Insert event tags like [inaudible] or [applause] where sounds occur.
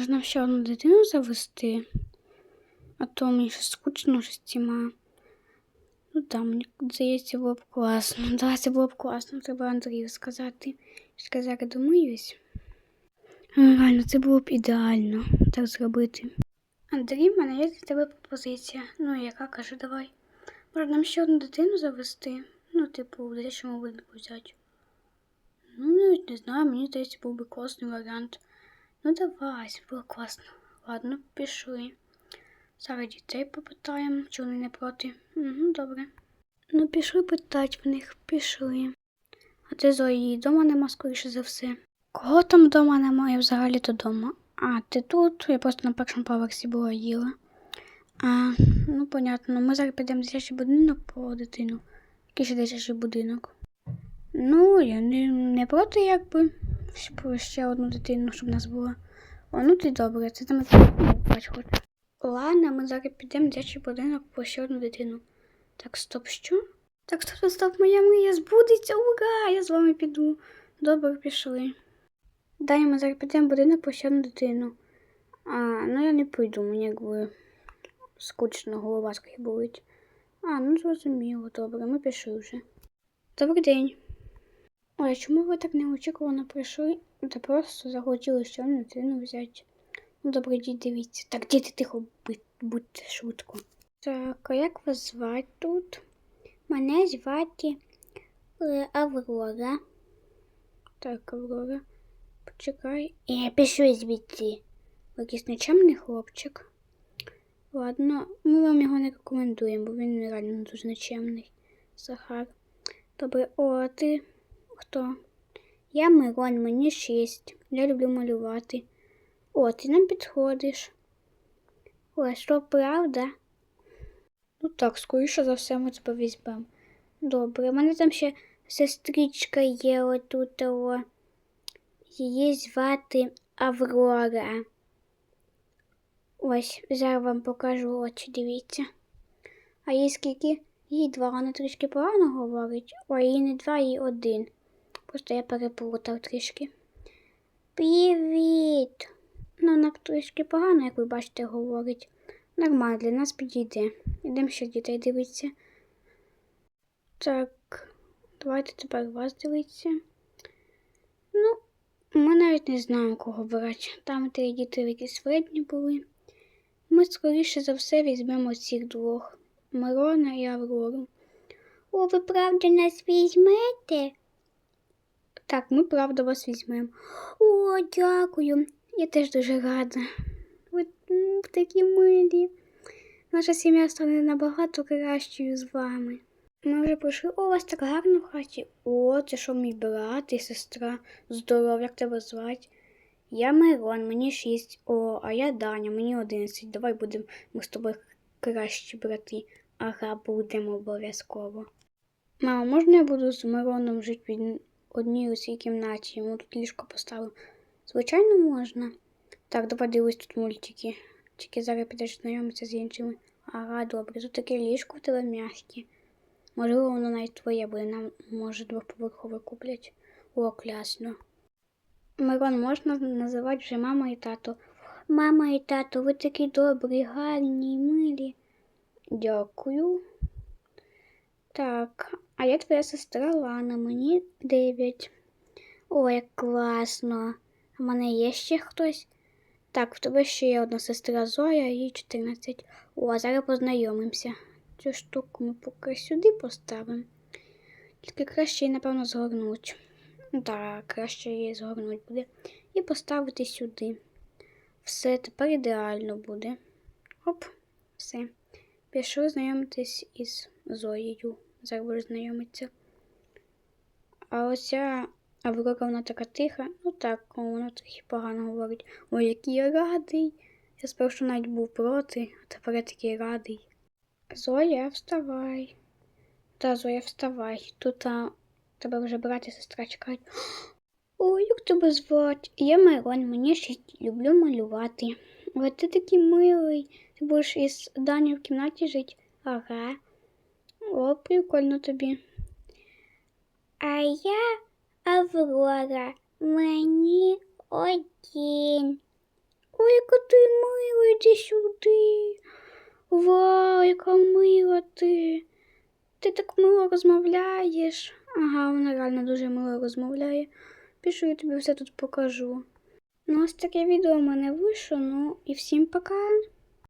може нам ще одну дитину завести? А то мені щось скучно щось ціма. Ну так, мені здається, було б класно. Да, це було б класно, треба Андрію сказати. Сказати, домиюсь. Реально, це було б ідеально так зробити. Андрій, в мене є для тебе пропозиція. Ну, яка каже, давай. Може нам ще одну дитину завести? Ну, типу, в дитячому будинку взяти. Ну, навіть не знаю, мені здається, був би класний варіант. Ну, давай, було класно. Ладно, пішли. Зараз дітей попитаємо, чи вони не проти. Угу, добре. Ну, пішли питати в них, пішли. А ти Зої, дома нема, скоріше за все. Кого там вдома немає взагалі то дома? А, ти тут? Я просто на першому поверсі була їла. А, ну понятно, ми зараз підемо в дитячий будинок по дитину. Який ще дитячий будинок? Ну, я не, не проти, якби. Щоб ще одну дитину, щоб в нас була. О, ну ти добре, це там бач хоч. Ладно, ми зараз підемо в дитячий будинок по ще одну дитину. Так, стоп, що? Так, стоп, стоп, моя мрія збудеться, ура! Я з вами піду. Добре, пішли. Далі ми зараз підемо в будинок по ще одну дитину. А, ну я не пойду, мені якби скучно, голова скрізь. А, ну зрозуміло, добре, ми пішли вже. Добрий день. Ой, а чому ви так неочікувано прийшли? Та просто захотіли ще одну дитину взяти. Ну, добре, дивіться. Так, діти, тихо, будь- будьте швидко. Так, а як вас звати тут? Мене звати е, Аврора. Так, Аврора. Почекай. Я пишу звідси. Ви якийсь нечемний хлопчик. Ладно, ми вам його не рекомендуємо, бо він реально дуже нечемний. Захар. Добре, о, а ти хто? Я Мирон, мені шість. Я люблю малювати. О, ти нам підходиш. О, що правда? Ну так, скоріше за все ми тебе візьмемо. Добре, у мене там ще сестричка є отут. О. Її звати Аврора. Ось, зараз вам покажу очі, дивіться. А їй скільки? Їй два, вона трішки погано говорить. Ой, їй не два, їй один. Просто я переплутав трішки. Привіт! Ну, вона трішки погано, як ви бачите, говорить. Нормально, для нас підійде. Ідемо ще дітей дивитися. Так, давайте тепер вас дивитися. Ну, ми навіть не знаємо, кого брати. Там три діти якісь вредні були. Ми, скоріше за все, візьмемо цих двох Мирона і Аврору. О, ви правда нас візьмете? Так, ми правда вас візьмемо. О, дякую. Я теж дуже рада. Ви такі милі. Наша сім'я стане набагато кращою з вами. Ми вже прийшли. У вас так гарно в хаті. О, це що мій брат і сестра. Здоров, як тебе звати? Я Мирон, мені шість. О, а я Даня, мені одинадцять. Давай будемо ми з тобою кращі брати. Ага, будемо обов'язково. Мама, можна я буду з Мироном жити одній у цій кімнаті? Йому тут ліжко поставив. Звичайно, можна. Так, давай дивись тут мультики. Тільки зараз підеш знайомитися з іншими. Ага, добре, тут таке ліжко в тебе м'яке. Можливо, воно навіть твоє буде, нам може двоповерхове куплять. О, клясно. Мирон, можна називати вже мама і тато. Мама і тато, ви такі добрі, гарні, милі. Дякую. Так, а я твоя сестра Лана, мені 9. О, як класно. А мене є ще хтось? Так, в тебе ще є одна сестра Зоя, їй 14. О, а зараз познайомимося. Цю штуку ми поки сюди поставимо. Тільки краще її, напевно, згорнуть. Так, краще її згорнуть буде. І поставити сюди. Все, тепер ідеально буде. Оп, все. Пішли знайомитись із Зоєю. Зараз буду знайомитися. А оця Аврора, вона така тиха. Ну так, вона трохи погано говорить. Ой, який я радий. Я спершу навіть був проти, а тепер я такий радий. Зоя, вставай. Та, Зоя, вставай. Тут а, тебе вже брат і сестра чекають. [gasps] Ой, як тебе звати? Я Мирон, мені шість, люблю малювати. Ой, ти такий милий. Ти будеш із Дані в кімнаті жити? Ага. О, прикольно тобі. А я Аврора. Мені один. Ой, яка ти мила, йди сюди. Вау, яка мила ти. Ти так мило розмовляєш. Ага, вона реально дуже мило розмовляє. Пішу, я тобі все тут покажу. Ну, ось таке відео в мене вийшло. Ну і всім пока.